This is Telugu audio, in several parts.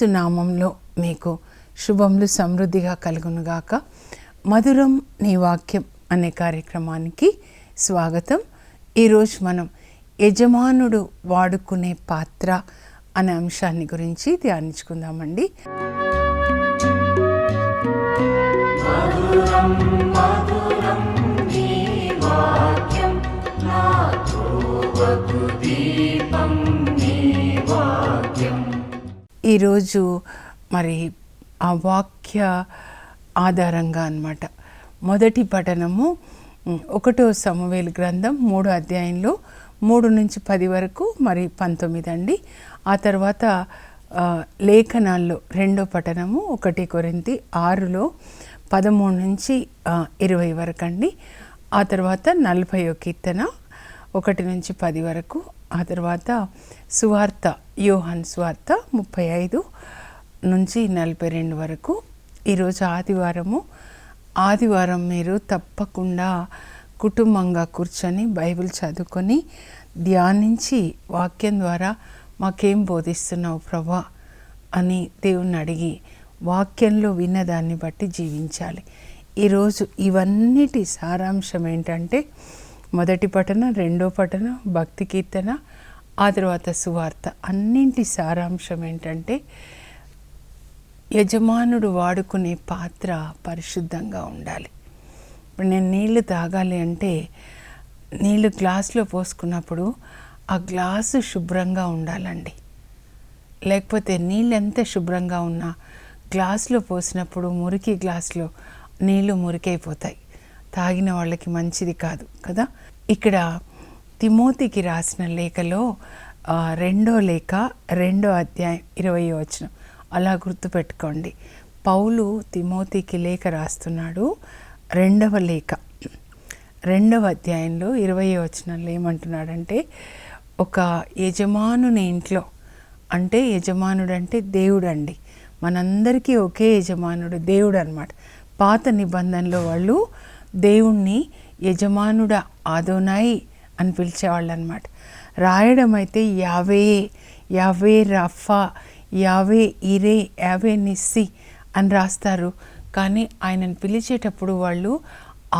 యేసునామంలో మీకు శుభములు సమృద్ధిగా కలుగునుగాక మధురం నీ వాక్యం అనే కార్యక్రమానికి స్వాగతం ఈరోజు మనం యజమానుడు వాడుకునే పాత్ర అనే అంశాన్ని గురించి ధ్యానించుకుందామండి దీపం ఈరోజు మరి ఆ వాక్య ఆధారంగా అనమాట మొదటి పఠనము ఒకటో సమవేలు గ్రంథం మూడు అధ్యాయంలో మూడు నుంచి పది వరకు మరి పంతొమ్మిది అండి ఆ తర్వాత లేఖనాల్లో రెండో పఠనము ఒకటి కొరింది ఆరులో పదమూడు నుంచి ఇరవై వరకు అండి ఆ తర్వాత నలభై కీర్తన ఒకటి నుంచి పది వరకు ఆ తర్వాత సువార్త యోహన్ స్వార్త ముప్పై ఐదు నుంచి నలభై రెండు వరకు ఈరోజు ఆదివారము ఆదివారం మీరు తప్పకుండా కుటుంబంగా కూర్చొని బైబిల్ చదువుకొని ధ్యానించి వాక్యం ద్వారా మాకేం బోధిస్తున్నావు ప్రభా అని దేవుణ్ణి అడిగి వాక్యంలో విన్నదాన్ని బట్టి జీవించాలి ఈరోజు ఇవన్నిటి సారాంశం ఏంటంటే మొదటి పఠనం రెండో పఠనం భక్తి కీర్తన ఆ తర్వాత సువార్త అన్నింటి సారాంశం ఏంటంటే యజమానుడు వాడుకునే పాత్ర పరిశుద్ధంగా ఉండాలి ఇప్పుడు నేను నీళ్లు తాగాలి అంటే నీళ్లు గ్లాసులో పోసుకున్నప్పుడు ఆ గ్లాసు శుభ్రంగా ఉండాలండి లేకపోతే నీళ్ళు ఎంత శుభ్రంగా ఉన్నా గ్లాసులో పోసినప్పుడు మురికి గ్లాసులో నీళ్లు మురికైపోతాయి తాగిన వాళ్ళకి మంచిది కాదు కదా ఇక్కడ తిమోతికి రాసిన లేఖలో రెండో లేఖ రెండో అధ్యాయం ఇరవై వచనం అలా గుర్తుపెట్టుకోండి పౌలు తిమోతికి లేఖ రాస్తున్నాడు రెండవ లేఖ రెండవ అధ్యాయంలో ఇరవై వచనంలో ఏమంటున్నాడంటే ఒక యజమానుని ఇంట్లో అంటే యజమానుడు అంటే దేవుడు అండి మనందరికీ ఒకే యజమానుడు దేవుడు అనమాట పాత నిబంధనలో వాళ్ళు దేవుణ్ణి యజమానుడ ఆదోనాయి అని పిలిచేవాళ్ళు అనమాట రాయడం అయితే యావే యావే రఫా యావే ఇరే యావే నిస్సి అని రాస్తారు కానీ ఆయనను పిలిచేటప్పుడు వాళ్ళు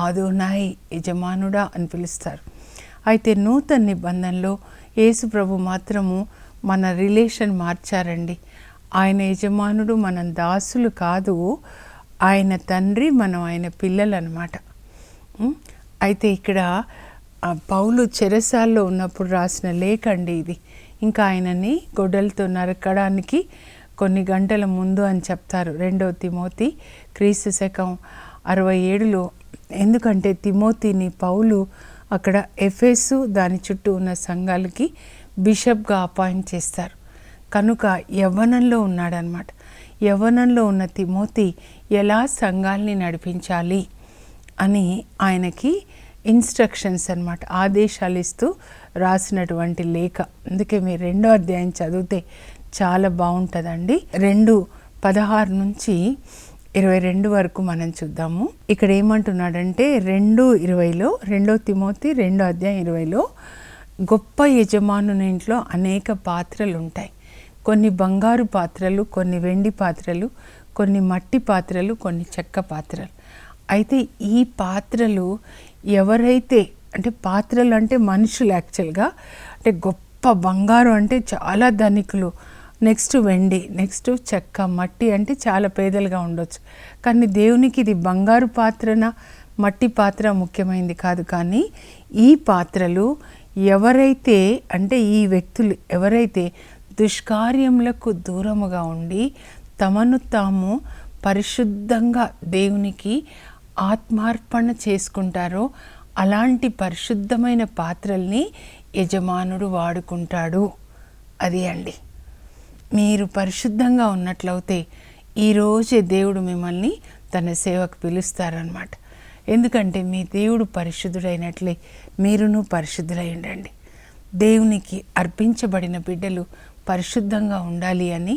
ఆదోనాయి యజమానుడా అని పిలుస్తారు అయితే నూతన నిబంధనలో యేసు ప్రభు మాత్రము మన రిలేషన్ మార్చారండి ఆయన యజమానుడు మనం దాసులు కాదు ఆయన తండ్రి మనం ఆయన పిల్లలు అనమాట అయితే ఇక్కడ పౌలు చెరసాల్లో ఉన్నప్పుడు రాసిన లేఖ అండి ఇది ఇంకా ఆయనని గొడ్డలతో నరకడానికి కొన్ని గంటల ముందు అని చెప్తారు రెండో తిమోతి క్రీస్తు శకం అరవై ఏడులో ఎందుకంటే తిమోతిని పౌలు అక్కడ ఎఫెసు దాని చుట్టూ ఉన్న సంఘాలకి బిషప్గా అపాయింట్ చేస్తారు కనుక యవ్వనంలో ఉన్నాడనమాట యవ్వనంలో ఉన్న తిమోతి ఎలా సంఘాల్ని నడిపించాలి అని ఆయనకి ఇన్స్ట్రక్షన్స్ అనమాట ఆదేశాలు ఇస్తూ రాసినటువంటి లేఖ అందుకే మీరు రెండో అధ్యాయం చదివితే చాలా బాగుంటుందండి రెండు పదహారు నుంచి ఇరవై రెండు వరకు మనం చూద్దాము ఇక్కడ ఏమంటున్నాడంటే రెండు ఇరవైలో రెండో తిమోతి రెండో అధ్యాయం ఇరవైలో గొప్ప యజమానుని ఇంట్లో అనేక పాత్రలు ఉంటాయి కొన్ని బంగారు పాత్రలు కొన్ని వెండి పాత్రలు కొన్ని మట్టి పాత్రలు కొన్ని చెక్క పాత్రలు అయితే ఈ పాత్రలు ఎవరైతే అంటే పాత్రలు అంటే మనుషులు యాక్చువల్గా అంటే గొప్ప బంగారం అంటే చాలా ధనికులు నెక్స్ట్ వెండి నెక్స్ట్ చెక్క మట్టి అంటే చాలా పేదలుగా ఉండొచ్చు కానీ దేవునికి ఇది బంగారు పాత్రన మట్టి పాత్ర ముఖ్యమైనది కాదు కానీ ఈ పాత్రలు ఎవరైతే అంటే ఈ వ్యక్తులు ఎవరైతే దుష్కార్యములకు దూరముగా ఉండి తమను తాము పరిశుద్ధంగా దేవునికి ఆత్మార్పణ చేసుకుంటారో అలాంటి పరిశుద్ధమైన పాత్రల్ని యజమానుడు వాడుకుంటాడు అది అండి మీరు పరిశుద్ధంగా ఉన్నట్లయితే ఈరోజే దేవుడు మిమ్మల్ని తన సేవకు పిలుస్తారనమాట ఎందుకంటే మీ దేవుడు పరిశుద్ధుడైనట్లే మీరును పరిశుద్ధులై ఉండండి దేవునికి అర్పించబడిన బిడ్డలు పరిశుద్ధంగా ఉండాలి అని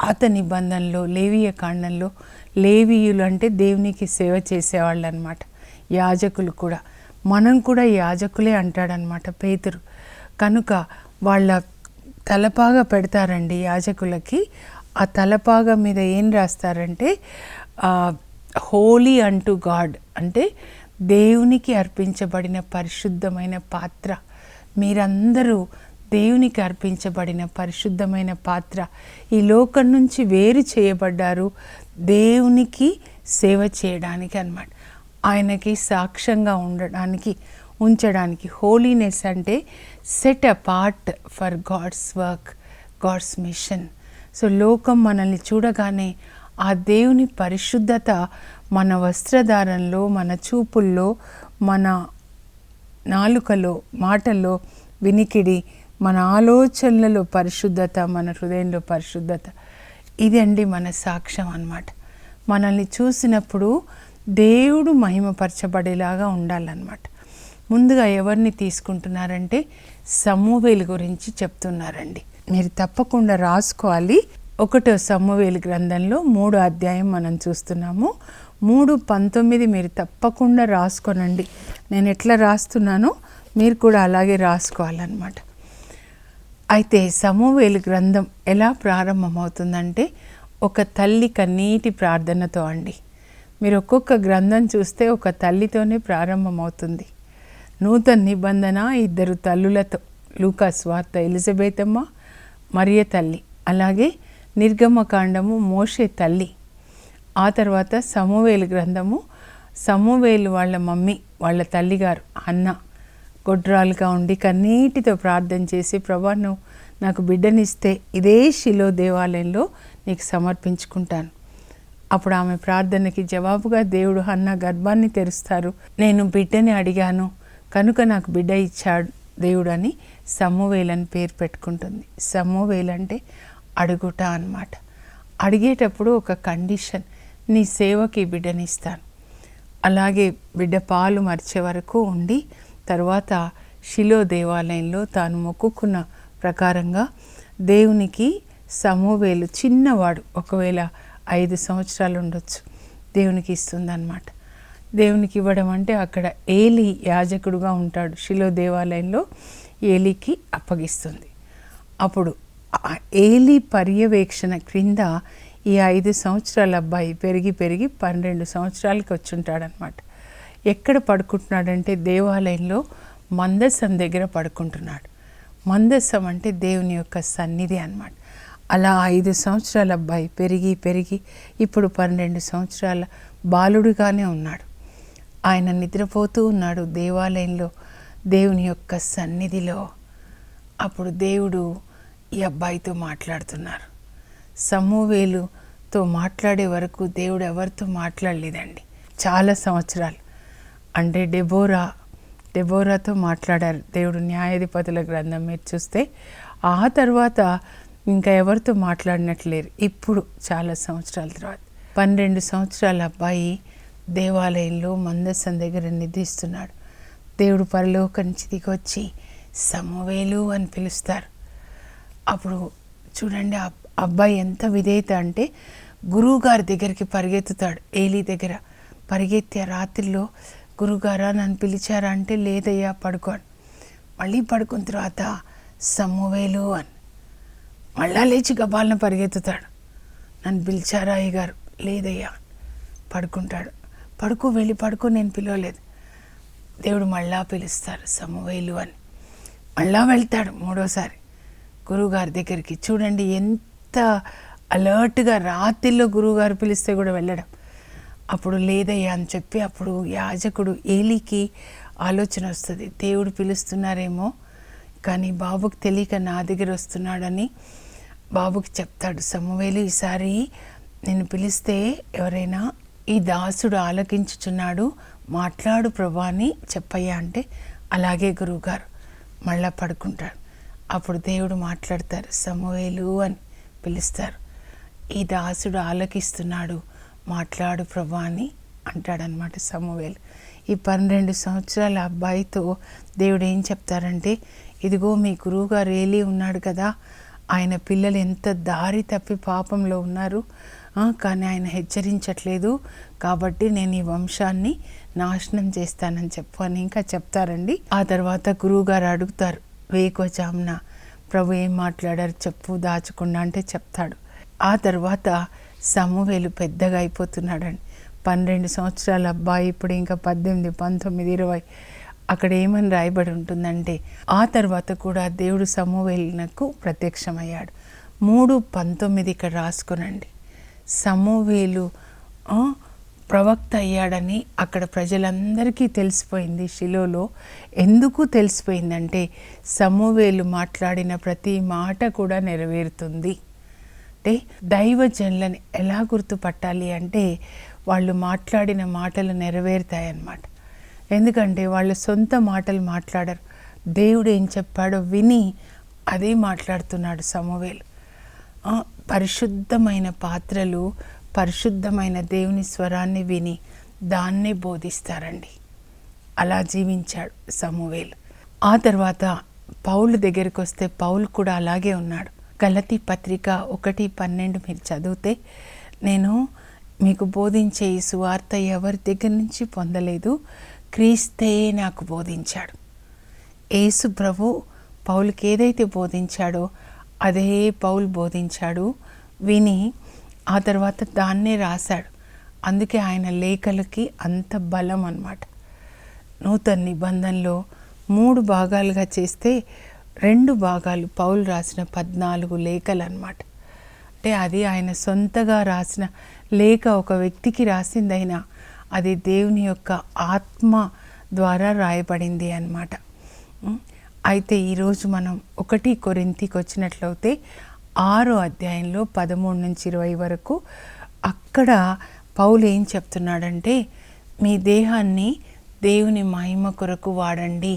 పాత నిబంధనలో లేవీయ కాండంలో లేవీయులు అంటే దేవునికి సేవ చేసేవాళ్ళు అనమాట యాజకులు కూడా మనం కూడా యాజకులే అంటాడనమాట పేతురు కనుక వాళ్ళ తలపాగా పెడతారండి యాజకులకి ఆ తలపాగ మీద ఏం రాస్తారంటే హోలీ అంటూ గాడ్ అంటే దేవునికి అర్పించబడిన పరిశుద్ధమైన పాత్ర మీరందరూ దేవునికి అర్పించబడిన పరిశుద్ధమైన పాత్ర ఈ లోకం నుంచి వేరు చేయబడ్డారు దేవునికి సేవ చేయడానికి అనమాట ఆయనకి సాక్ష్యంగా ఉండడానికి ఉంచడానికి హోలీనెస్ అంటే set apart for God's work God's mission so లోకం మనల్ని చూడగానే ఆ దేవుని పరిశుద్ధత మన వస్త్రధారంలో మన చూపుల్లో మన నాలుకలో మాటల్లో వినికిడి మన ఆలోచనలలో పరిశుద్ధత మన హృదయంలో పరిశుద్ధత ఇది అండి మన సాక్ష్యం అనమాట మనల్ని చూసినప్పుడు దేవుడు మహిమపరచబడేలాగా ఉండాలన్నమాట ముందుగా ఎవరిని తీసుకుంటున్నారంటే సమూవేలు గురించి చెప్తున్నారండి మీరు తప్పకుండా రాసుకోవాలి ఒకటో సమూవేలు గ్రంథంలో మూడు అధ్యాయం మనం చూస్తున్నాము మూడు పంతొమ్మిది మీరు తప్పకుండా రాసుకోనండి నేను ఎట్లా రాస్తున్నానో మీరు కూడా అలాగే రాసుకోవాలన్నమాట అయితే సమూవేలు గ్రంథం ఎలా ప్రారంభమవుతుందంటే ఒక తల్లి కన్నీటి ప్రార్థనతో అండి మీరు ఒక్కొక్క గ్రంథం చూస్తే ఒక తల్లితోనే ప్రారంభమవుతుంది నూతన నిబంధన ఇద్దరు తల్లులతో లూకా స్వార్త ఎలిజబెతమ్మ మరియ తల్లి అలాగే నిర్గమకాండము మోషే తల్లి ఆ తర్వాత సమూవేలు గ్రంథము సమూవేలు వాళ్ళ మమ్మీ వాళ్ళ తల్లిగారు అన్న గొడ్రాలుగా ఉండి కన్నీటితో ప్రార్థన చేసి ప్రభాను నాకు బిడ్డనిస్తే ఇదే శిలో దేవాలయంలో నీకు సమర్పించుకుంటాను అప్పుడు ఆమె ప్రార్థనకి జవాబుగా దేవుడు అన్న గర్భాన్ని తెరుస్తారు నేను బిడ్డని అడిగాను కనుక నాకు బిడ్డ ఇచ్చాడు దేవుడు అని సమూవేలని పేరు పెట్టుకుంటుంది సమూవేలు అడుగుట అనమాట అడిగేటప్పుడు ఒక కండిషన్ నీ సేవకి బిడ్డనిస్తాను అలాగే బిడ్డ పాలు మరిచే వరకు ఉండి తర్వాత శిలో దేవాలయంలో తాను మొక్కుకున్న ప్రకారంగా దేవునికి సమూవేలు చిన్నవాడు ఒకవేళ ఐదు సంవత్సరాలు ఉండొచ్చు దేవునికి ఇస్తుందన్నమాట దేవునికి ఇవ్వడం అంటే అక్కడ ఏలి యాజకుడుగా ఉంటాడు శిలో దేవాలయంలో ఏలికి అప్పగిస్తుంది అప్పుడు ఏలి పర్యవేక్షణ క్రింద ఈ ఐదు సంవత్సరాల అబ్బాయి పెరిగి పెరిగి పన్నెండు సంవత్సరాలకి వచ్చుంటాడనమాట ఎక్కడ పడుకుంటున్నాడంటే దేవాలయంలో మందసం దగ్గర పడుకుంటున్నాడు మందసం అంటే దేవుని యొక్క సన్నిధి అనమాట అలా ఐదు సంవత్సరాల అబ్బాయి పెరిగి పెరిగి ఇప్పుడు పన్నెండు సంవత్సరాల బాలుడిగానే ఉన్నాడు ఆయన నిద్రపోతూ ఉన్నాడు దేవాలయంలో దేవుని యొక్క సన్నిధిలో అప్పుడు దేవుడు ఈ అబ్బాయితో మాట్లాడుతున్నారు సమూవేలుతో మాట్లాడే వరకు దేవుడు ఎవరితో మాట్లాడలేదండి చాలా సంవత్సరాలు అంటే డెబోరా డెబోరాతో మాట్లాడారు దేవుడు న్యాయాధిపతుల గ్రంథం మీరు చూస్తే ఆ తర్వాత ఇంకా ఎవరితో మాట్లాడినట్లేరు ఇప్పుడు చాలా సంవత్సరాల తర్వాత పన్నెండు సంవత్సరాల అబ్బాయి దేవాలయంలో మందస్సం దగ్గర నిద్రిస్తున్నాడు దేవుడు పరలోక నుంచి దిగొచ్చి సమవేలు అని పిలుస్తారు అప్పుడు చూడండి అబ్బాయి ఎంత విధేయత అంటే గురువుగారి దగ్గరికి పరిగెత్తుతాడు ఏలీ దగ్గర పరిగెత్తే రాత్రిలో గురుగారా నన్ను పిలిచారా అంటే లేదయ్యా పడుకోను మళ్ళీ పడుకున్న తర్వాత సమ్మువేలు అని మళ్ళా లేచి గబాలను పరిగెత్తుతాడు నన్ను పిలిచారా అయ్యగారు లేదయ్యా పడుకుంటాడు పడుకో వెళ్ళి పడుకో నేను పిలవలేదు దేవుడు మళ్ళా పిలుస్తారు సమ్మువేలు అని మళ్ళా వెళ్తాడు మూడోసారి గురువుగారి దగ్గరికి చూడండి ఎంత అలర్ట్గా రాత్రిలో గురువుగారు పిలిస్తే కూడా వెళ్ళడం అప్పుడు లేదయ్యా అని చెప్పి అప్పుడు యాజకుడు ఏలికి ఆలోచన వస్తుంది దేవుడు పిలుస్తున్నారేమో కానీ బాబుకు తెలియక నా దగ్గర వస్తున్నాడని బాబుకి చెప్తాడు సమవేలు ఈసారి నేను పిలిస్తే ఎవరైనా ఈ దాసుడు ఆలకించుచున్నాడు మాట్లాడు ప్రభా అని చెప్పయ్యా అంటే అలాగే గురువుగారు మళ్ళా పడుకుంటాడు అప్పుడు దేవుడు మాట్లాడతారు సమవేలు అని పిలుస్తారు ఈ దాసుడు ఆలకిస్తున్నాడు మాట్లాడు ప్రభా అని అంటాడనమాట సమూవేల్ ఈ పన్నెండు సంవత్సరాల అబ్బాయితో దేవుడు ఏం చెప్తారంటే ఇదిగో మీ గురువుగారు ఏలి ఉన్నాడు కదా ఆయన పిల్లలు ఎంత దారి తప్పి పాపంలో ఉన్నారు కానీ ఆయన హెచ్చరించట్లేదు కాబట్టి నేను ఈ వంశాన్ని నాశనం చేస్తానని చెప్పు అని ఇంకా చెప్తారండి ఆ తర్వాత గురువుగారు అడుగుతారు వేకోజామున ప్రభు ఏం మాట్లాడారు చెప్పు దాచకుండా అంటే చెప్తాడు ఆ తర్వాత సమూహేలు పెద్దగా అయిపోతున్నాడని పన్నెండు సంవత్సరాల అబ్బాయి ఇప్పుడు ఇంకా పద్దెనిమిది పంతొమ్మిది ఇరవై అక్కడ ఏమని రాయబడి ఉంటుందంటే ఆ తర్వాత కూడా దేవుడు సమూహేలునకు ప్రత్యక్షమయ్యాడు మూడు పంతొమ్మిది ఇక్కడ రాసుకునండి సమూహేలు ప్రవక్త అయ్యాడని అక్కడ ప్రజలందరికీ తెలిసిపోయింది శిలోలో ఎందుకు తెలిసిపోయిందంటే సమూవేలు మాట్లాడిన ప్రతి మాట కూడా నెరవేరుతుంది అంటే దైవజనులను ఎలా గుర్తుపట్టాలి అంటే వాళ్ళు మాట్లాడిన మాటలు నెరవేరుతాయన్నమాట ఎందుకంటే వాళ్ళు సొంత మాటలు మాట్లాడరు దేవుడు ఏం చెప్పాడో విని అదే మాట్లాడుతున్నాడు సమవేలు పరిశుద్ధమైన పాత్రలు పరిశుద్ధమైన దేవుని స్వరాన్ని విని దాన్నే బోధిస్తారండి అలా జీవించాడు సమూవేలు ఆ తర్వాత పౌలు దగ్గరికి వస్తే పౌలు కూడా అలాగే ఉన్నాడు గలతి పత్రిక ఒకటి పన్నెండు మీరు చదివితే నేను మీకు బోధించే ఈ సువార్త ఎవరి దగ్గర నుంచి పొందలేదు క్రీస్తే నాకు బోధించాడు యేసు ప్రభు పౌలుకి ఏదైతే బోధించాడో అదే పౌలు బోధించాడు విని ఆ తర్వాత దాన్నే రాశాడు అందుకే ఆయన లేఖలకి అంత బలం అన్నమాట నూతన నిబంధనలో మూడు భాగాలుగా చేస్తే రెండు భాగాలు పౌలు రాసిన పద్నాలుగు లేఖలు అనమాట అంటే అది ఆయన సొంతగా రాసిన లేఖ ఒక వ్యక్తికి రాసిందైనా అది దేవుని యొక్క ఆత్మ ద్వారా రాయబడింది అనమాట అయితే ఈరోజు మనం ఒకటి కొరింతికి వచ్చినట్లయితే ఆరో అధ్యాయంలో పదమూడు నుంచి ఇరవై వరకు అక్కడ పౌలు ఏం చెప్తున్నాడంటే మీ దేహాన్ని దేవుని మహిమ కొరకు వాడండి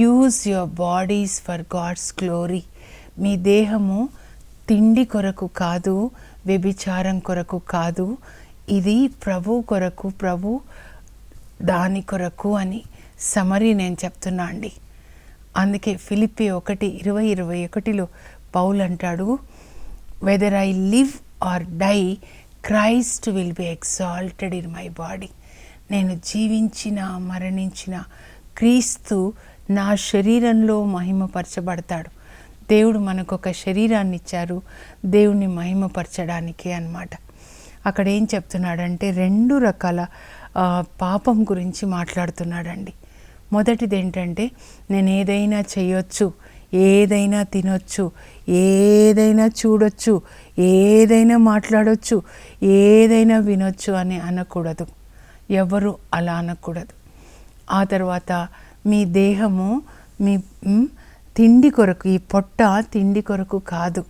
use your bodies for God's glory మీ దేహము తిండి కొరకు కాదు వ్యభిచారం కొరకు కాదు ఇది ప్రభు కొరకు ప్రభు దాని కొరకు అని సమరీ నేను చెప్తున్నా అండి అందుకే ఫిలిపి ఒకటి ఇరవై ఇరవై ఒకటిలో పౌల్ అంటాడు whether I live or die Christ will be exalted in my body నేను జీవించిన మరణించిన క్రీస్తు నా శరీరంలో మహిమపరచబడతాడు దేవుడు మనకు ఒక శరీరాన్ని ఇచ్చారు దేవుణ్ణి మహిమపరచడానికి అనమాట అక్కడ ఏం చెప్తున్నాడంటే రెండు రకాల పాపం గురించి మాట్లాడుతున్నాడండి మొదటిది ఏంటంటే నేను ఏదైనా చేయొచ్చు ఏదైనా తినొచ్చు ఏదైనా చూడొచ్చు ఏదైనా మాట్లాడొచ్చు ఏదైనా వినొచ్చు అని అనకూడదు ఎవరు అలా అనకూడదు ఆ తర్వాత మీ దేహము మీ తిండి కొరకు ఈ పొట్ట తిండి కొరకు కాదు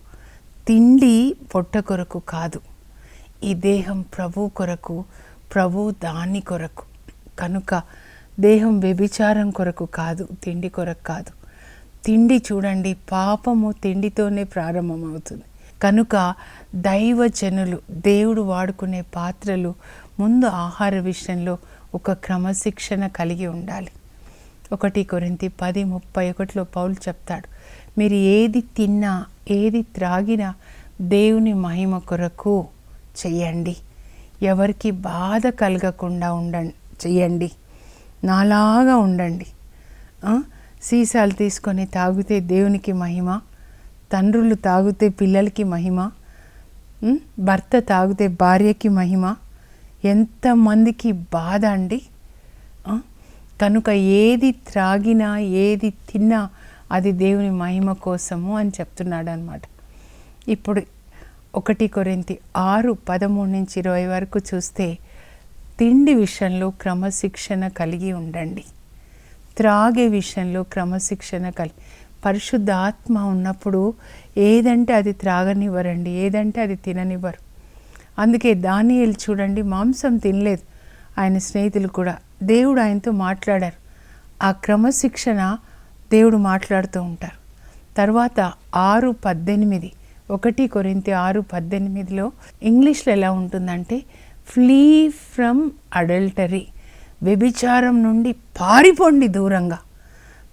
తిండి పొట్ట కొరకు కాదు ఈ దేహం ప్రభు కొరకు ప్రభు దాని కొరకు కనుక దేహం వ్యభిచారం కొరకు కాదు తిండి కొరకు కాదు తిండి చూడండి పాపము తిండితోనే ప్రారంభమవుతుంది కనుక దైవజనులు దేవుడు వాడుకునే పాత్రలు ముందు ఆహార విషయంలో ఒక క్రమశిక్షణ కలిగి ఉండాలి ఒకటి కొరింతి పది ముప్పై ఒకటిలో పౌలు చెప్తాడు మీరు ఏది తిన్నా ఏది త్రాగినా దేవుని మహిమ కొరకు చెయ్యండి ఎవరికి బాధ కలగకుండా ఉండండి చెయ్యండి నాలాగా ఉండండి సీసాలు తీసుకొని తాగితే దేవునికి మహిమ తండ్రులు తాగితే పిల్లలకి మహిమ భర్త తాగితే భార్యకి మహిమ ఎంతమందికి బాధ అండి కనుక ఏది త్రాగినా ఏది తిన్నా అది దేవుని మహిమ కోసము అని చెప్తున్నాడు అనమాట ఇప్పుడు ఒకటి కొరింతి ఆరు పదమూడు నుంచి ఇరవై వరకు చూస్తే తిండి విషయంలో క్రమశిక్షణ కలిగి ఉండండి త్రాగే విషయంలో క్రమశిక్షణ కలిగి పరిశుద్ధ ఆత్మ ఉన్నప్పుడు ఏదంటే అది త్రాగనివ్వరండి ఏదంటే అది తిననివ్వరు అందుకే దానియలు చూడండి మాంసం తినలేదు ఆయన స్నేహితులు కూడా దేవుడు ఆయనతో మాట్లాడారు ఆ క్రమశిక్షణ దేవుడు మాట్లాడుతూ ఉంటారు తర్వాత ఆరు పద్దెనిమిది ఒకటి కొరింతి ఆరు పద్దెనిమిదిలో ఇంగ్లీష్లో ఎలా ఉంటుందంటే ఫ్లీ ఫ్రమ్ అడల్టరీ వ్యభిచారం నుండి పారిపోండి దూరంగా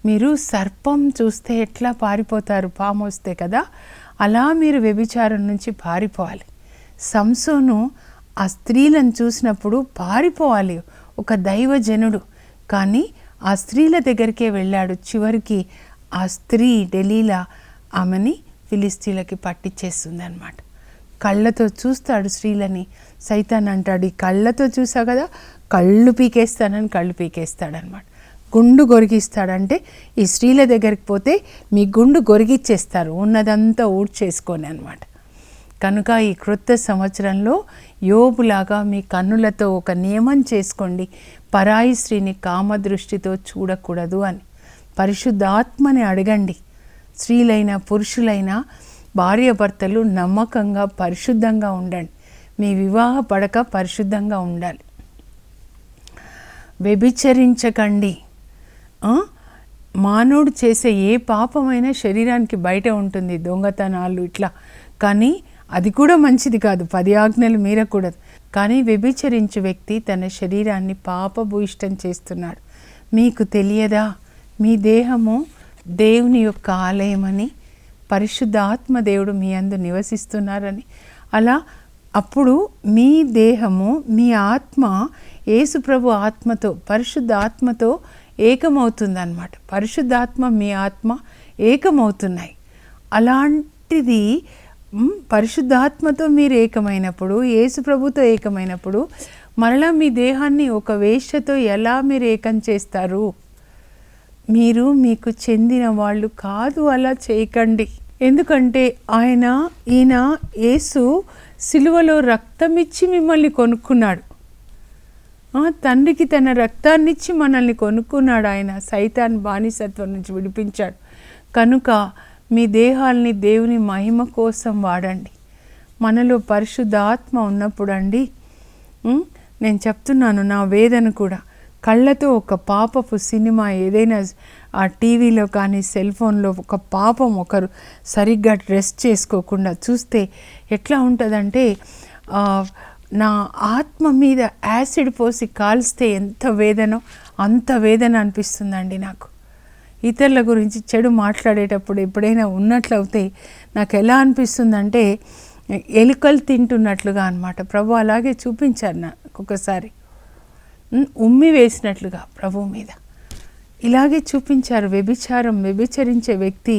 మీరు సర్పం చూస్తే ఎట్లా పారిపోతారు పాము వస్తే కదా అలా మీరు వ్యభిచారం నుంచి పారిపోవాలి సంసోను ఆ స్త్రీలను చూసినప్పుడు పారిపోవాలి ఒక దైవజనుడు కానీ ఆ స్త్రీల దగ్గరికే వెళ్ళాడు చివరికి ఆ స్త్రీ డెలీలా ఆమెని ఫిలిస్తీన్లకి అనమాట కళ్ళతో చూస్తాడు స్త్రీలని సైతాన్ అంటాడు ఈ కళ్ళతో చూసా కదా కళ్ళు పీకేస్తానని కళ్ళు పీకేస్తాడనమాట గుండు గొరిగిస్తాడంటే ఈ స్త్రీల దగ్గరికి పోతే మీ గుండు గొరిగిచ్చేస్తారు ఉన్నదంతా ఊడ్చేసుకొని అనమాట కనుక ఈ క్రొత్త సంవత్సరంలో యోబులాగా మీ కన్నులతో ఒక నియమం చేసుకోండి పరాయి స్త్రీని కామదృష్టితో చూడకూడదు అని పరిశుద్ధాత్మని అడగండి స్త్రీలైన పురుషులైన భార్యాభర్తలు నమ్మకంగా పరిశుద్ధంగా ఉండండి మీ వివాహ పడక పరిశుద్ధంగా ఉండాలి వ్యభిచరించకండి మానవుడు చేసే ఏ పాపమైనా శరీరానికి బయట ఉంటుంది దొంగతనాలు ఇట్లా కానీ అది కూడా మంచిది కాదు పది ఆజ్ఞలు మీరకూడదు కానీ వ్యభిచరించు వ్యక్తి తన శరీరాన్ని పాపభూయిష్టం చేస్తున్నాడు మీకు తెలియదా మీ దేహము దేవుని యొక్క ఆలయమని పరిశుద్ధాత్మ దేవుడు మీ అందు నివసిస్తున్నారని అలా అప్పుడు మీ దేహము మీ ఆత్మ యేసుప్రభు ఆత్మతో పరిశుద్ధ ఆత్మతో ఏకమవుతుందన్నమాట పరిశుద్ధాత్మ మీ ఆత్మ ఏకమవుతున్నాయి అలాంటిది పరిశుద్ధాత్మతో మీరు ఏకమైనప్పుడు యేసు ప్రభుతో ఏకమైనప్పుడు మరలా మీ దేహాన్ని ఒక వేష్యతో ఎలా మీరు ఏకం చేస్తారు మీరు మీకు చెందిన వాళ్ళు కాదు అలా చేయకండి ఎందుకంటే ఆయన ఈయన యేసు సిలువలో రక్తమిచ్చి మిమ్మల్ని కొనుక్కున్నాడు తండ్రికి తన రక్తాన్నిచ్చి మనల్ని కొనుక్కున్నాడు ఆయన సైతాన్ బానిసత్వం నుంచి విడిపించాడు కనుక మీ దేహాల్ని దేవుని మహిమ కోసం వాడండి మనలో పరిశుద్ధాత్మ ఉన్నప్పుడు అండి నేను చెప్తున్నాను నా వేదన కూడా కళ్ళతో ఒక పాపపు సినిమా ఏదైనా ఆ టీవీలో కానీ సెల్ ఫోన్లో ఒక పాపం ఒకరు సరిగ్గా డ్రెస్ చేసుకోకుండా చూస్తే ఎట్లా ఉంటుందంటే నా ఆత్మ మీద యాసిడ్ పోసి కాల్స్తే ఎంత వేదనో అంత వేదన అనిపిస్తుందండి నాకు ఇతరుల గురించి చెడు మాట్లాడేటప్పుడు ఎప్పుడైనా ఉన్నట్లయితే నాకు ఎలా అనిపిస్తుందంటే ఎలుకలు తింటున్నట్లుగా అనమాట ప్రభు అలాగే చూపించారు నాకు ఒకసారి ఉమ్మి వేసినట్లుగా ప్రభు మీద ఇలాగే చూపించారు వ్యభిచారం వ్యభిచరించే వ్యక్తి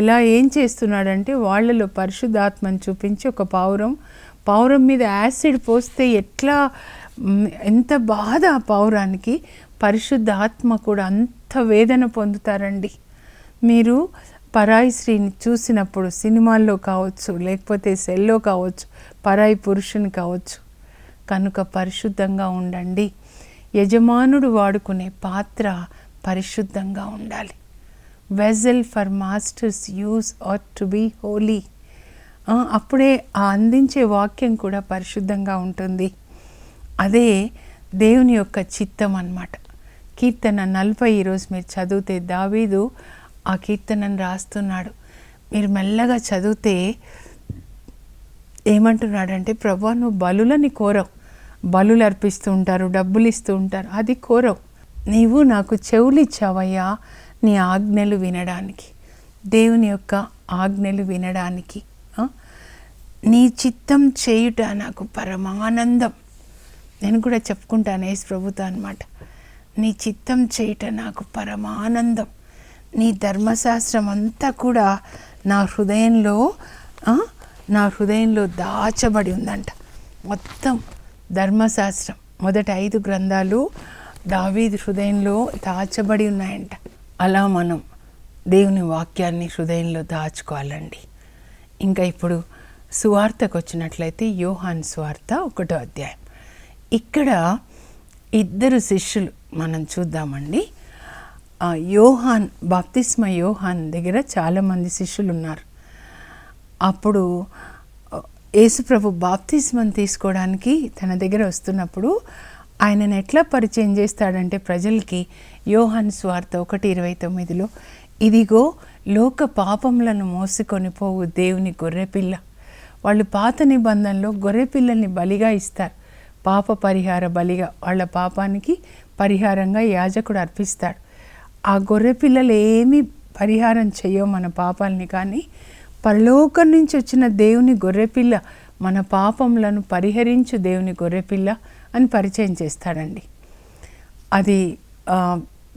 ఎలా ఏం చేస్తున్నాడంటే వాళ్ళలో పరిశుద్ధాత్మను చూపించి ఒక పావురం పావురం మీద యాసిడ్ పోస్తే ఎట్లా ఎంత బాధ ఆ పావురానికి పరిశుద్ధ ఆత్మ కూడా అంత వేదన పొందుతారండి మీరు పరాయి స్త్రీని చూసినప్పుడు సినిమాల్లో కావచ్చు లేకపోతే సెల్లో కావచ్చు పరాయి పురుషుని కావచ్చు కనుక పరిశుద్ధంగా ఉండండి యజమానుడు వాడుకునే పాత్ర పరిశుద్ధంగా ఉండాలి vessel for master's use are to be holy అప్పుడే ఆ అందించే వాక్యం కూడా పరిశుద్ధంగా ఉంటుంది అదే దేవుని యొక్క చిత్తం అన్నమాట కీర్తన నలభై ఈరోజు మీరు చదివితే దావీదు ఆ కీర్తనను రాస్తున్నాడు మీరు మెల్లగా చదివితే ఏమంటున్నాడంటే ప్రభా నువ్వు బలులని కోరవు బలులు అర్పిస్తూ ఉంటారు డబ్బులు ఇస్తూ ఉంటారు అది కోరవు నీవు నాకు చెవులు ఇచ్చావయ్యా నీ ఆజ్ఞలు వినడానికి దేవుని యొక్క ఆజ్ఞలు వినడానికి నీ చిత్తం చేయుట నాకు పరమానందం నేను కూడా చెప్పుకుంటాను యేసు ప్రభుతో అనమాట నీ చిత్తం చేయట నాకు పరమానందం నీ ధర్మశాస్త్రం అంతా కూడా నా హృదయంలో నా హృదయంలో దాచబడి ఉందంట మొత్తం ధర్మశాస్త్రం మొదట ఐదు గ్రంథాలు దావీది హృదయంలో దాచబడి ఉన్నాయంట అలా మనం దేవుని వాక్యాన్ని హృదయంలో దాచుకోవాలండి ఇంకా ఇప్పుడు సువార్తకు వచ్చినట్లయితే యోహాన్ స్వార్థ ఒకటో అధ్యాయం ఇక్కడ ఇద్దరు శిష్యులు మనం చూద్దామండి యోహాన్ బాప్తిస్మ యోహాన్ దగ్గర చాలామంది శిష్యులు ఉన్నారు అప్పుడు యేసుప్రభు బాప్తిస్మం తీసుకోవడానికి తన దగ్గర వస్తున్నప్పుడు ఆయనను ఎట్లా పరిచయం చేస్తాడంటే ప్రజలకి యోహాన్ స్వార్థ ఒకటి ఇరవై తొమ్మిదిలో ఇదిగో లోక పాపములను మోసుకొని పోవు దేవుని గొర్రెపిల్ల వాళ్ళు పాత నిబంధనలో గొర్రెపిల్లల్ని బలిగా ఇస్తారు పాప పరిహార బలిగా వాళ్ళ పాపానికి పరిహారంగా యాజకుడు అర్పిస్తాడు ఆ గొర్రె పిల్లలు ఏమి పరిహారం చెయ్యో మన పాపాలని కానీ పరలోకం నుంచి వచ్చిన దేవుని గొర్రెపిల్ల మన పాపములను పరిహరించు దేవుని గొర్రెపిల్ల అని పరిచయం చేస్తాడండి అది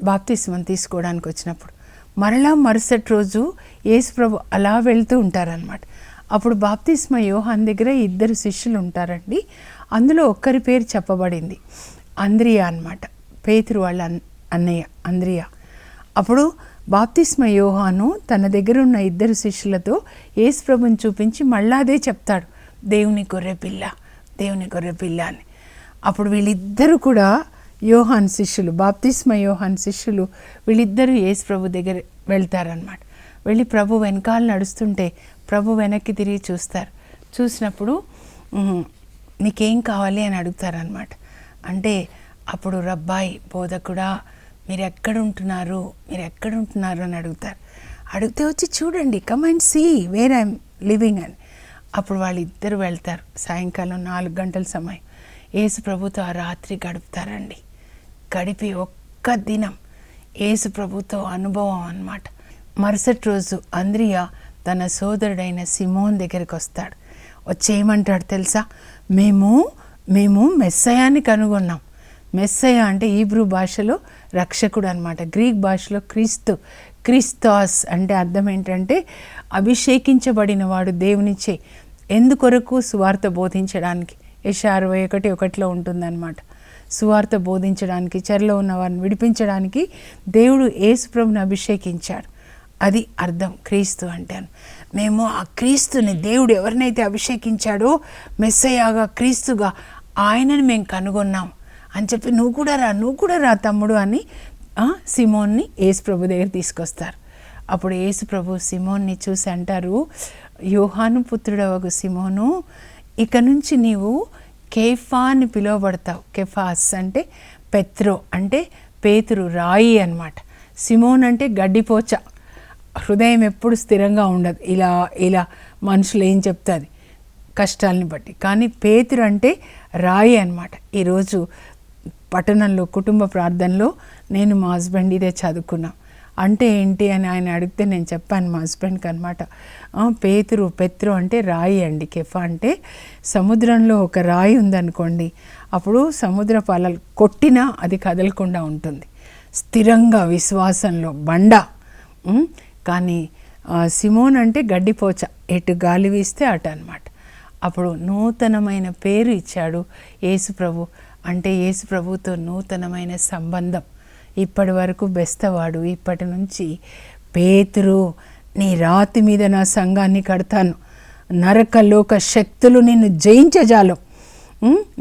బాప్తిస్మం తీసుకోవడానికి వచ్చినప్పుడు మరలా మరుసటి రోజు యేసుప్రభు అలా వెళ్తూ ఉంటారనమాట అప్పుడు బాప్తిస్మ యోహాన్ దగ్గర ఇద్దరు శిష్యులు ఉంటారండి అందులో ఒక్కరి పేరు చెప్పబడింది అంద్రియా అనమాట పేతురు వాళ్ళ అన్నయ్య అంద్రియ అప్పుడు బాప్తిస్మ యోహాను తన దగ్గర ఉన్న ఇద్దరు శిష్యులతో యేసు ప్రభుని చూపించి మళ్ళా అదే చెప్తాడు దేవుని గొర్రె పిల్ల దేవుని గొర్రె పిల్ల అని అప్పుడు వీళ్ళిద్దరూ కూడా యోహాన్ శిష్యులు బాప్తిస్మ యోహాన్ శిష్యులు వీళ్ళిద్దరూ యేసు ప్రభు దగ్గర వెళ్తారనమాట వెళ్ళి ప్రభు వెనకాల నడుస్తుంటే ప్రభు వెనక్కి తిరిగి చూస్తారు చూసినప్పుడు నీకేం కావాలి అని అడుగుతారనమాట అంటే అప్పుడు రబ్బాయి బోధకుడా మీరు ఎక్కడుంటున్నారు మీరు ఎక్కడుంటున్నారు అని అడుగుతారు అడిగితే వచ్చి చూడండి come and see where I'm living అని అప్పుడు వాళ్ళిద్దరు వెళ్తారు సాయంకాలం నాలుగు గంటల సమయం యేసు ప్రభుతో ఆ రాత్రి గడుపుతారండి గడిపి ఒక్క దినం యేసు ప్రభుతో అనుభవం అనమాట మరుసటి రోజు అంద్రియా తన సోదరుడైన సిమోన్ దగ్గరికి వస్తాడు వచ్చేయమంటాడు తెలుసా మేము మేము మెస్సయాన్ని కనుగొన్నాం మెస్సయ అంటే ఈబ్రూ భాషలో రక్షకుడు అనమాట గ్రీక్ భాషలో క్రీస్తు క్రిస్తాస్ అంటే అర్థం ఏంటంటే అభిషేకించబడిన వాడు దేవునిచే ఎందుకొరకు సువార్త బోధించడానికి యశ అరవై ఒకటి ఒకటిలో ఉంటుందన్నమాట సువార్త బోధించడానికి చెరలో ఉన్న వారిని విడిపించడానికి దేవుడు యేసుప్రభుని అభిషేకించాడు అది అర్థం క్రీస్తు అంటే మేము ఆ క్రీస్తుని దేవుడు ఎవరినైతే అభిషేకించాడో మెస్సయాగా క్రీస్తుగా ఆయనను మేము కనుగొన్నాం అని చెప్పి నువ్వు కూడా రా నువ్వు కూడా రా తమ్ముడు అని సిమోన్ని యేసు ప్రభు దగ్గర తీసుకొస్తారు అప్పుడు యేసు ప్రభు సిమోన్ని చూసి అంటారు యోహాను పుత్రుడవగు సిమోను ఇక నుంచి నీవు కేఫా అని పిలువబడతావు కెఫాస్ అంటే పెత్రో అంటే పేతురు రాయి అనమాట సిమోన్ అంటే గడ్డిపోచ హృదయం ఎప్పుడు స్థిరంగా ఉండదు ఇలా ఇలా మనుషులు ఏం చెప్తుంది కష్టాలని బట్టి కానీ పేతురు అంటే రాయి అనమాట ఈరోజు పట్టణంలో కుటుంబ ప్రార్థనలో నేను మా హస్బెండ్ ఇదే చదువుకున్నా అంటే ఏంటి అని ఆయన అడిగితే నేను చెప్పాను మా హస్బెండ్కి అనమాట పేతురు పెత్రు అంటే రాయి అండి కెఫా అంటే సముద్రంలో ఒక రాయి ఉందనుకోండి అప్పుడు సముద్ర పాలలు కొట్టినా అది కదలకుండా ఉంటుంది స్థిరంగా విశ్వాసంలో బండ కానీ సిమోన్ అంటే గడ్డిపోచ ఎటు గాలి వీస్తే అటు అనమాట అప్పుడు నూతనమైన పేరు ఇచ్చాడు యేసు ప్రభు అంటే యేసు ప్రభుతో నూతనమైన సంబంధం ఇప్పటి వరకు బెస్తవాడు ఇప్పటి నుంచి పేతురు నీ రాతి మీద నా సంఘాన్ని కడతాను నరక లోక శక్తులు నిన్ను జయించజాలం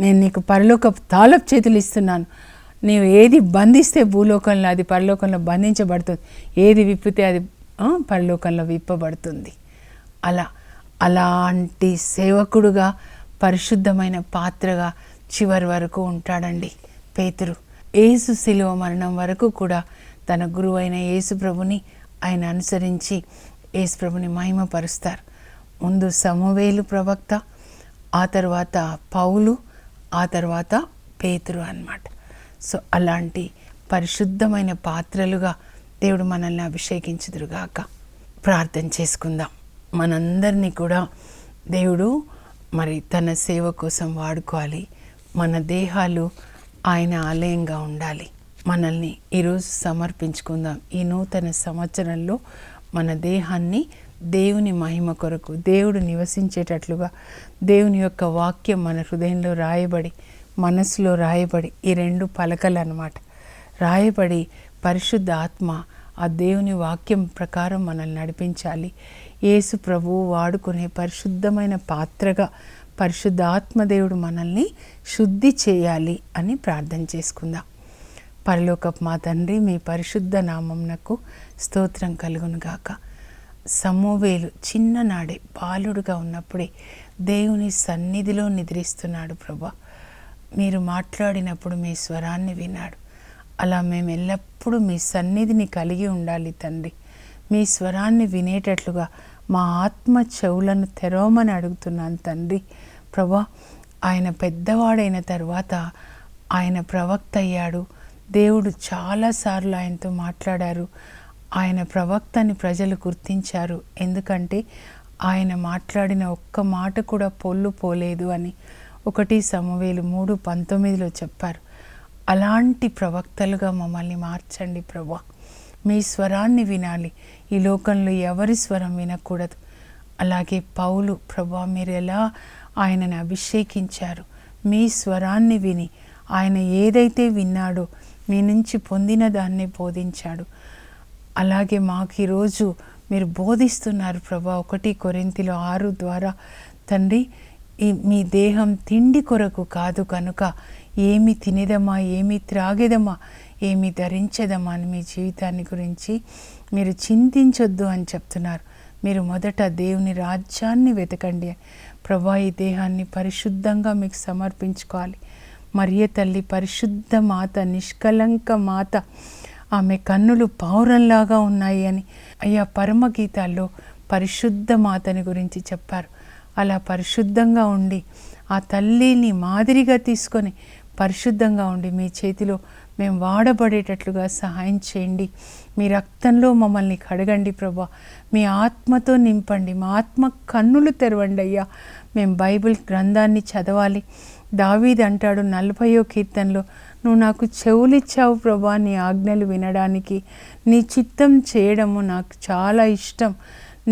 నేను నీకు పరలోక తాలప్ చేతులు ఇస్తున్నాను నీవు ఏది బంధిస్తే భూలోకంలో అది పరలోకంలో బంధించబడుతుంది ఏది విప్పితే అది పరలోకంలో విప్పబడుతుంది అలా అలాంటి సేవకుడుగా పరిశుద్ధమైన పాత్రగా చివరి వరకు ఉంటాడండి పేతురు ఏసు శిలువ మరణం వరకు కూడా తన గురువైన యేసుప్రభుని ఆయన అనుసరించి యేసుప్రభుని మహిమపరుస్తారు ముందు సమవేలు ప్రవక్త ఆ తర్వాత పౌలు ఆ తర్వాత పేతురు అనమాట సో అలాంటి పరిశుద్ధమైన పాత్రలుగా దేవుడు మనల్ని అభిషేకించుదురుగాక ప్రార్థన చేసుకుందాం మనందరినీ కూడా దేవుడు మరి తన సేవ కోసం వాడుకోవాలి మన దేహాలు ఆయన ఆలయంగా ఉండాలి మనల్ని ఈరోజు సమర్పించుకుందాం ఈ నూతన సంవత్సరంలో మన దేహాన్ని దేవుని మహిమ కొరకు దేవుడు నివసించేటట్లుగా దేవుని యొక్క వాక్యం మన హృదయంలో రాయబడి మనసులో రాయబడి ఈ రెండు పలకలు అన్నమాట రాయబడి పరిశుద్ధ ఆత్మ ఆ దేవుని వాక్యం ప్రకారం మనల్ని నడిపించాలి యేసు ప్రభువు వాడుకునే పరిశుద్ధమైన పాత్రగా పరిశుద్ధాత్మదేవుడు మనల్ని శుద్ధి చేయాలి అని ప్రార్థన చేసుకుందాం పరలోకపు మా తండ్రి మీ పరిశుద్ధ నామంనకు స్తోత్రం కలుగునుగాక సమూవేలు చిన్ననాడే బాలుడుగా ఉన్నప్పుడే దేవుని సన్నిధిలో నిద్రిస్తున్నాడు ప్రభా మీరు మాట్లాడినప్పుడు మీ స్వరాన్ని విన్నాడు అలా మేము ఎల్లప్పుడూ మీ సన్నిధిని కలిగి ఉండాలి తండ్రి మీ స్వరాన్ని వినేటట్లుగా మా ఆత్మ చెవులను తెరవమని అడుగుతున్నాను తండ్రి ప్రభా ఆయన పెద్దవాడైన తర్వాత ఆయన ప్రవక్త అయ్యాడు దేవుడు చాలాసార్లు ఆయనతో మాట్లాడారు ఆయన ప్రవక్తని ప్రజలు గుర్తించారు ఎందుకంటే ఆయన మాట్లాడిన ఒక్క మాట కూడా పొల్లు పోలేదు అని ఒకటి సమవేలు మూడు పంతొమ్మిదిలో చెప్పారు అలాంటి ప్రవక్తలుగా మమ్మల్ని మార్చండి ప్రభా మీ స్వరాన్ని వినాలి ఈ లోకంలో ఎవరి స్వరం వినకూడదు అలాగే పౌలు ప్రభా మీరు ఎలా ఆయనని అభిషేకించారు మీ స్వరాన్ని విని ఆయన ఏదైతే విన్నాడో మీ నుంచి పొందిన దాన్ని బోధించాడు అలాగే మాకు ఈరోజు మీరు బోధిస్తున్నారు ప్రభా ఒకటి కొరింతిలో ఆరు ద్వారా తండ్రి ఈ మీ దేహం తిండి కొరకు కాదు కనుక ఏమి తినేదమా ఏమి త్రాగేదమ్మా ఏమి ధరించేదమ్మా అని మీ జీవితాన్ని గురించి మీరు చింతించొద్దు అని చెప్తున్నారు మీరు మొదట దేవుని రాజ్యాన్ని వెతకండి ప్రభా ఈ దేహాన్ని పరిశుద్ధంగా మీకు సమర్పించుకోవాలి మరియ తల్లి పరిశుద్ధ మాత నిష్కలంక మాత ఆమె కన్నులు పౌరంలాగా ఉన్నాయి అని అయ్యా పరమ గీతాల్లో పరిశుద్ధ మాతని గురించి చెప్పారు అలా పరిశుద్ధంగా ఉండి ఆ తల్లిని మాదిరిగా తీసుకొని పరిశుద్ధంగా ఉండి మీ చేతిలో మేము వాడబడేటట్లుగా సహాయం చేయండి మీ రక్తంలో మమ్మల్ని కడగండి ప్రభా మీ ఆత్మతో నింపండి మా ఆత్మ కన్నులు తెరవండి అయ్యా మేము బైబిల్ గ్రంథాన్ని చదవాలి దావీద్ అంటాడు నలభయో కీర్తనలో నువ్వు నాకు చెవులిచ్చావు ప్రభా నీ ఆజ్ఞలు వినడానికి నీ చిత్తం చేయడము నాకు చాలా ఇష్టం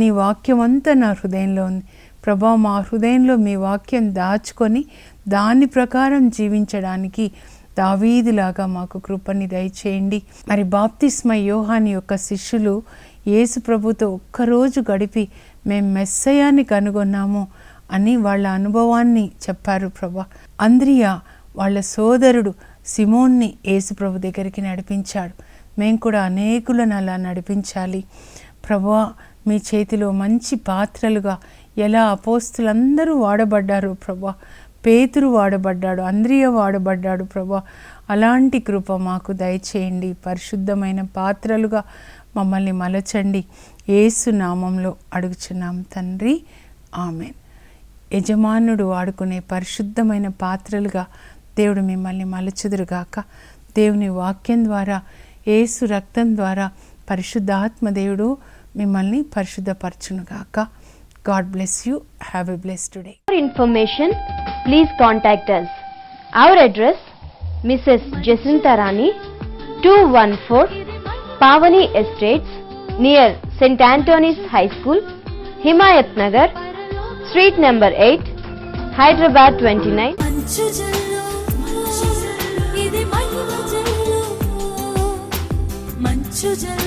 నీ వాక్యం అంతా నా హృదయంలో ఉంది ప్రభా మా హృదయంలో మీ వాక్యం దాచుకొని దాని ప్రకారం జీవించడానికి దావీదిలాగా మాకు కృపని దయచేయండి మరి బాప్తిస్మ యోహాని యొక్క శిష్యులు యేసు ప్రభుతో ఒక్కరోజు గడిపి మేము మెస్సయాన్ని కనుగొన్నాము అని వాళ్ళ అనుభవాన్ని చెప్పారు ప్రభా అంద్రియా వాళ్ళ సోదరుడు సిమోన్ని యేసుప్రభు దగ్గరికి నడిపించాడు మేము కూడా అనేకులను అలా నడిపించాలి ప్రభా మీ చేతిలో మంచి పాత్రలుగా ఎలా అపోస్తులందరూ వాడబడ్డారు ప్రభా పేతురు వాడబడ్డాడు అంద్రియ వాడబడ్డాడు ప్రభా అలాంటి కృప మాకు దయచేయండి పరిశుద్ధమైన పాత్రలుగా మమ్మల్ని మలచండి ఏసు నామంలో అడుగుచున్నాం తండ్రి ఆమె యజమానుడు వాడుకునే పరిశుద్ధమైన పాత్రలుగా దేవుడు మిమ్మల్ని మలచుదురుగాక దేవుని వాక్యం ద్వారా ఏసు రక్తం ద్వారా పరిశుద్ధాత్మ దేవుడు మిమ్మల్ని పరిశుద్ధపరచునుగాక God bless you. Have a blessed day. For information, please contact us. Our address, Mrs. Jacinta Rani, 214 Pavani Estates, near St. Anthony's High School, Himayat Nagar, Street number 8, Hyderabad 29.